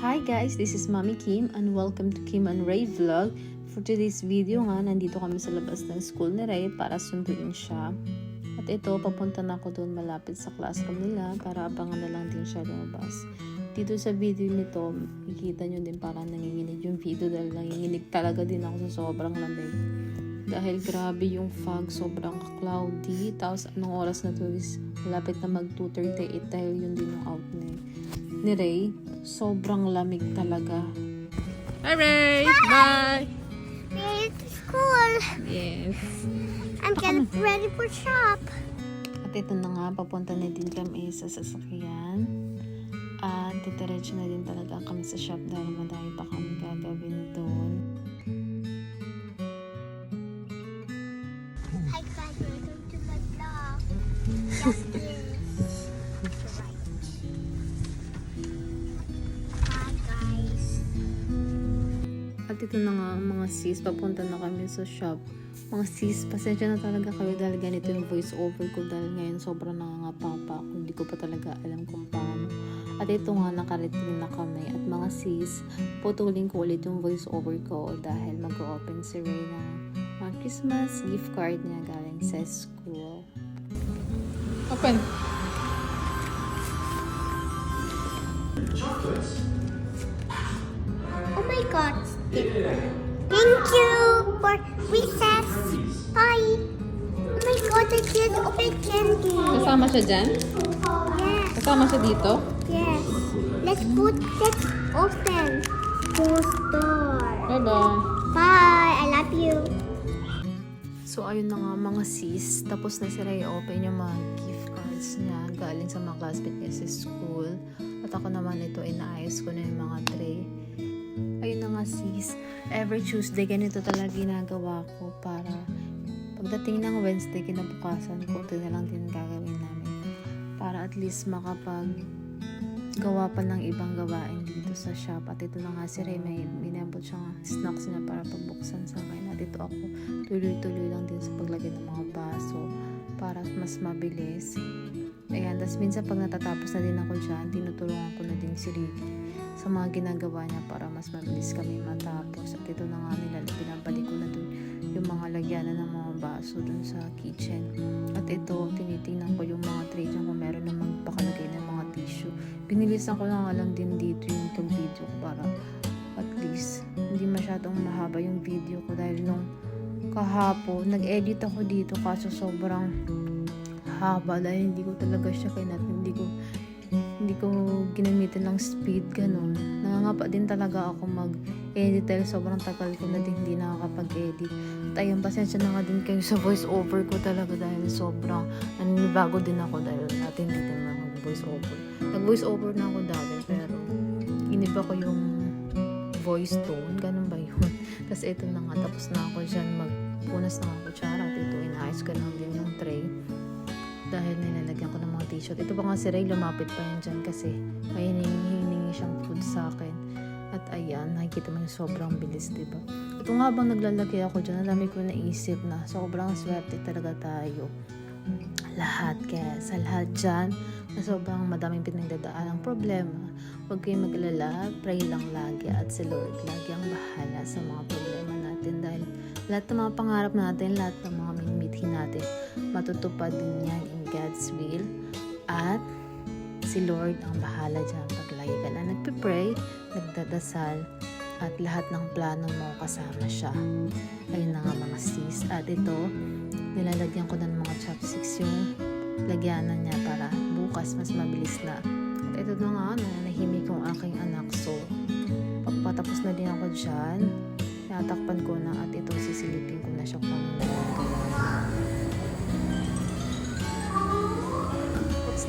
Hi guys, this is Mommy Kim and welcome to Kim and Ray Vlog. For today's video nga, nandito kami sa labas ng school ni Ray para sunduin siya. At ito, papunta na ako doon malapit sa classroom nila para abangan na lang din siya lumabas. Dito sa video nito, makikita nyo din parang nanginginig yung video dahil nanginginig talaga din ako sa sobrang lamig. Dahil grabe yung fog, sobrang cloudy. Tapos anong oras na to is malapit na mag 2.38 dahil yun din yung out ni, Ray. Sobrang lamig talaga. Hi Ray! Bye! Made it to school. Yes. I'm getting ready for shop. At ito na nga, papunta na din kami sa sasakyan. At titiretso na din talaga kami sa shop dahil madami pa kami gagawin doon. At ito na nga ang mga sis, papunta na kami sa shop. Mga sis, pasensya na talaga kayo dahil ganito yung voice over ko dahil ngayon sobrang nangangapapa ako. Hindi ko pa talaga alam kung paano. At ito nga, nakarating na kami. At mga sis, putulin ko ulit yung voice over ko dahil mag-open si Ray mga Christmas gift card niya galing sa school. Open! Oh my god. Thank you for recess. Bye. Oh my god, I just opened candy. Kasama siya dyan? Yes, Kasama siya dito? yes. Let's put, let's open. Poster. Bye-bye! Bye, I love you. So, ayun na nga mga sis. Tapos na si Ray open yung mga gift cards niya galing sa mga classmate niya sa school. At ako naman ito, inaayos ko na yung mga tray. Ayun na nga sis. Every Tuesday, ganito talaga ginagawa ko para pagdating ng Wednesday, kinabukasan ko, ito na lang din gagawin namin. Para at least makapag gawa pa ng ibang gawain dito sa shop. At ito na nga si Ray, may binabot siyang snacks niya para pagbuksan sa akin. At ito ako, tuloy-tuloy lang din sa paglagay ng mga baso para mas mabilis. Ayan, tapos minsan pag natatapos na din ako dyan, tinutulungan ko na din si Ricky sa mga ginagawa niya para mas mabilis kami matapos. At ito na nga nila, binabalik ko na dun yung mga lagyanan ng mga baso dun sa kitchen. At ito, tinitingnan ko yung mga tray dyan kung meron namang pakalagay ng mga tissue. Binilisan ko na nga lang din dito yung itong video ko para at least hindi masyadong mahaba yung video ko dahil nung kahapon, nag-edit ako dito kaso sobrang haba dahil hindi ko talaga siya kinat hindi ko ko ginamitan ng speed ganun. Nangangapa din talaga ako mag-edit dahil sobrang tagal ko na din hindi nakakapag-edit. At ayun pasensya na nga din kayo sa voice over ko talaga dahil sobrang naninibago din ako dahil natin hindi din mga voice over nag voice over na ako dati pero iniba ko yung voice tone. Ganun ba yun? Kasi ito na nga tapos na ako dyan. Magpunas na ako. Kutsara at ito inaayos ko lang din yung tray dahil nilalagyan ko ng mga t-shirt. Ito pa nga si Ray, lumapit pa yan dyan kasi may hiningi siyang food sa akin. At ayan, nakikita mo yung sobrang bilis, di ba? Ito nga bang naglalagay ako dyan, dami ko naisip na sobrang swerte talaga tayo. Lahat, kaya sa lahat dyan, na sobrang madaming pinagdadaan ang problema, huwag kayong mag-alala, pray lang lagi at si Lord lagi ang bahala sa mga problema natin dahil lahat ng mga pangarap natin, lahat ng mga minimitin natin, matutupad din yan God's will. At si Lord ang bahala dyan pag lagi ka na nagpipray, nagdadasal, at lahat ng plano mo kasama siya. Ayun na nga mga sis. At ito, nilalagyan ko ng mga chopsticks yung lagyanan niya para bukas mas mabilis na. At ito na nga, nanahimik yung aking anak. So, pagpatapos na din ako dyan, natakpan ko na at ito sisilipin ko na siya kung ano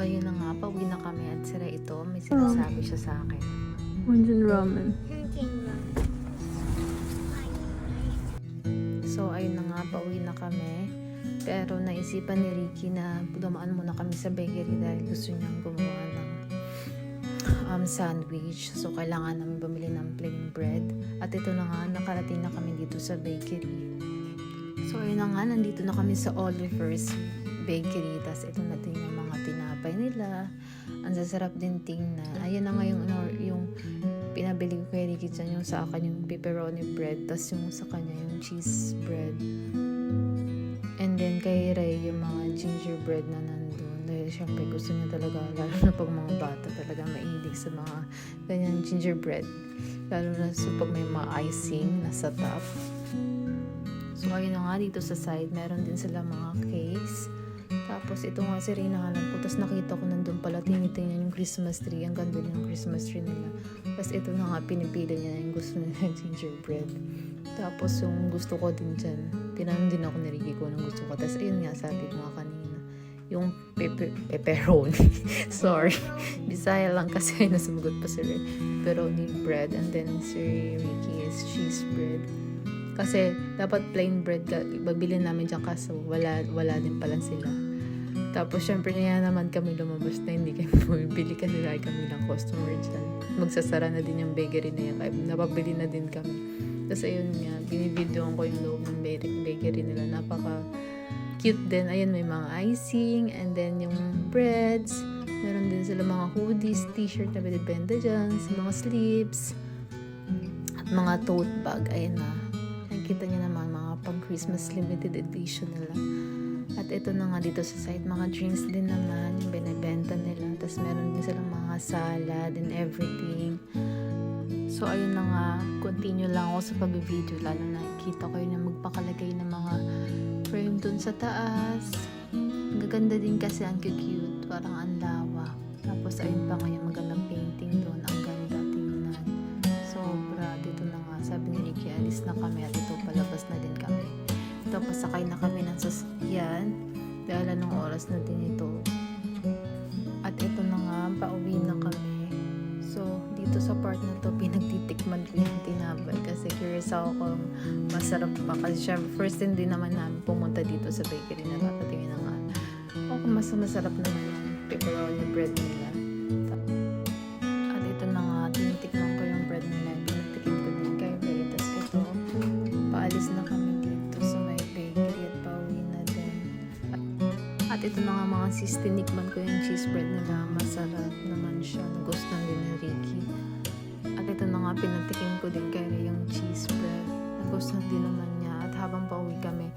ayun na nga, pauwi na kami at sira ito, may sinasabi siya sa akin. Munjin ramen. So ayun na nga, pauwi na kami. Pero naisipan ni Ricky na dumaan muna kami sa bakery dahil gusto niyang gumawa ng um, sandwich. So kailangan namin bumili ng plain bread. At ito na nga, nakarating na kami dito sa bakery. So ayun na nga, nandito na kami sa Oliver's Bakery. Tapos ito na din yung mga tinapay nila. Ang sasarap din tingnan. Ayan na nga yung, yung pinabili ko kay Ricky dyan yung sa akin yung pepperoni bread. Tapos yung sa kanya yung cheese bread. And then kay Ray yung mga gingerbread na nandun. Dahil syempre gusto niya talaga, lalo na pag mga bata talaga mahilig sa mga ganyan gingerbread. Lalo na sa pag may mga icing nasa top. So ayun na nga dito sa side, meron din sila mga cakes. Tapos ito nga si Ray nahanap ko. Tapos nakita ko nandun pala tinitingnan yung Christmas tree. Ang ganda yung Christmas tree nila. Tapos ito na nga pinipili niya yung gusto niya ng gingerbread. Tapos yung gusto ko din dyan, tinanong din ako ni Ricky kung anong gusto ko. Tapos ayun nga sabi ko nga kanina, yung pepe, pepperoni. Sorry. Bisaya lang kasi nasumagot pa si Ray. Pepperoni bread and then si Ricky is cheese bread. Kasi dapat plain bread ka, babili namin dyan kaso wala, wala din pala sila. Tapos syempre niya naman kami lumabas na hindi kami bumibili kasi dahil kami lang customer dyan. Magsasara na din yung bakery na yan kaya napabili na din kami. Tapos ayun nga, binibidyoan ko yung loob ng ba- bakery nila. Napaka cute din. Ayun, may mga icing and then yung breads. Meron din sila mga hoodies, t-shirt na binibenta dyan, mga sleeves, at mga tote bag. Ayun na. Nakikita niyo naman mga pang-Christmas limited edition nila. At ito na nga dito sa site, mga drinks din naman yung binibenta nila. Tapos meron din silang mga salad and everything. So, ayun na nga, continue lang ako sa pag-video. Lalo na nakikita ko yun na magpakalagay ng mga frame dun sa taas. Gaganda din kasi, ang cute. Parang ang lawa. Tapos, ayun pa nga yung magandang painting doon. Ang ganda tingnan. Sobra. Dito na nga. Sabi ni Ricky, alis na kami at Ito, pasakay na kami ng sasakyan. Dahil anong oras na din ito. At ito na nga, pauwi na kami. So, dito sa part na to, pinagtitikman ko yung tinapay kasi curious ako kung masarap pa. Kasi syempre, first din din naman namin pumunta dito sa bakery na papatingin na nga. O kung mas masarap naman yung pepperoni bread nila. At ito na nga mga sis, tinikman ko yung cheese bread nila. Masarap naman siya. Nagustuhan din ni Ricky. At ito na nga, pinatikim ko din kay yung cheese bread. Nagustuhan din naman niya. At habang pauwi kami,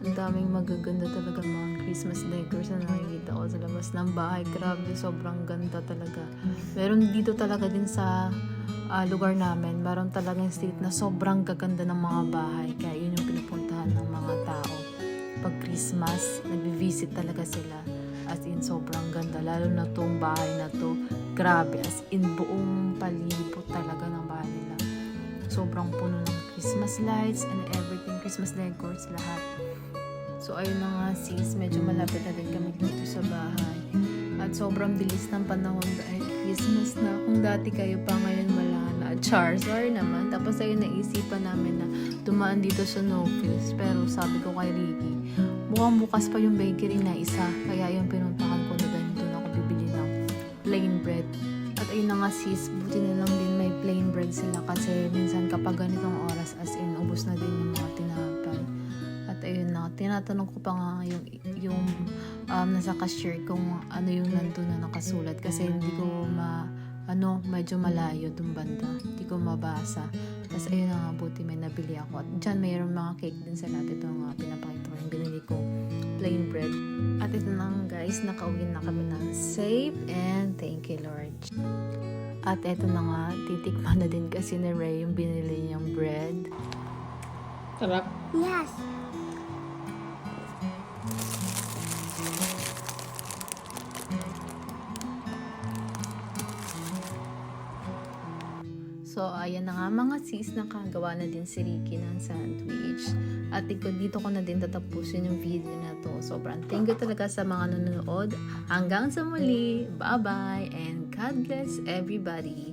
ang daming magaganda talaga mga Christmas decors na nakikita ko sa labas ng bahay. Grabe, sobrang ganda talaga. Meron dito talaga din sa ah, lugar namin, meron talagang street na sobrang gaganda ng mga bahay. Kaya yun yung tao. Pag Christmas, nag-visit talaga sila. As in, sobrang ganda. Lalo na tong bahay na to. Grabe, as in, buong palibot talaga ng bahay nila. Sobrang puno ng Christmas lights and everything. Christmas decors, lahat. So, ayun na nga sis, medyo malapit na din kami dito sa bahay. At sobrang bilis ng panahon dahil Christmas na. Kung dati kayo pa ngayon. Char, naman. Tapos ayun naisipan namin na dumaan dito sa Nofis. Pero sabi ko kay Ricky, mukhang bukas pa yung bakery na isa. Kaya yung pinuntahan ko na dahil doon ako bibili ng plain bread. At ayun na nga sis, buti na lang din may plain bread sila kasi minsan kapag ganitong oras as in, ubos na din yung mga tinapay. At ayun na, tinatanong ko pa nga yung, yung um, nasa cashier kung ano yung nandun na nakasulat kasi hindi ko ma ano, medyo malayo dun banda. Hindi ko mabasa. Tapos ayun na nga, buti may nabili ako. At dyan mayroong mga cake din sa lahat. Ito nga, pinapakita ko yung binili ko plain bread. At ito na guys, nakauwi na kami na safe and thank you Lord. At ito na nga, titikman na din kasi ni Ray yung binili niyang bread. Sarap. Yes. Ayan na nga mga sis, nakagawa na din si Ricky ng sandwich. At dito, dito ko na din tatapusin yung video na to. Sobrang thank you talaga sa mga nanonood. Hanggang sa muli. Bye-bye and God bless everybody.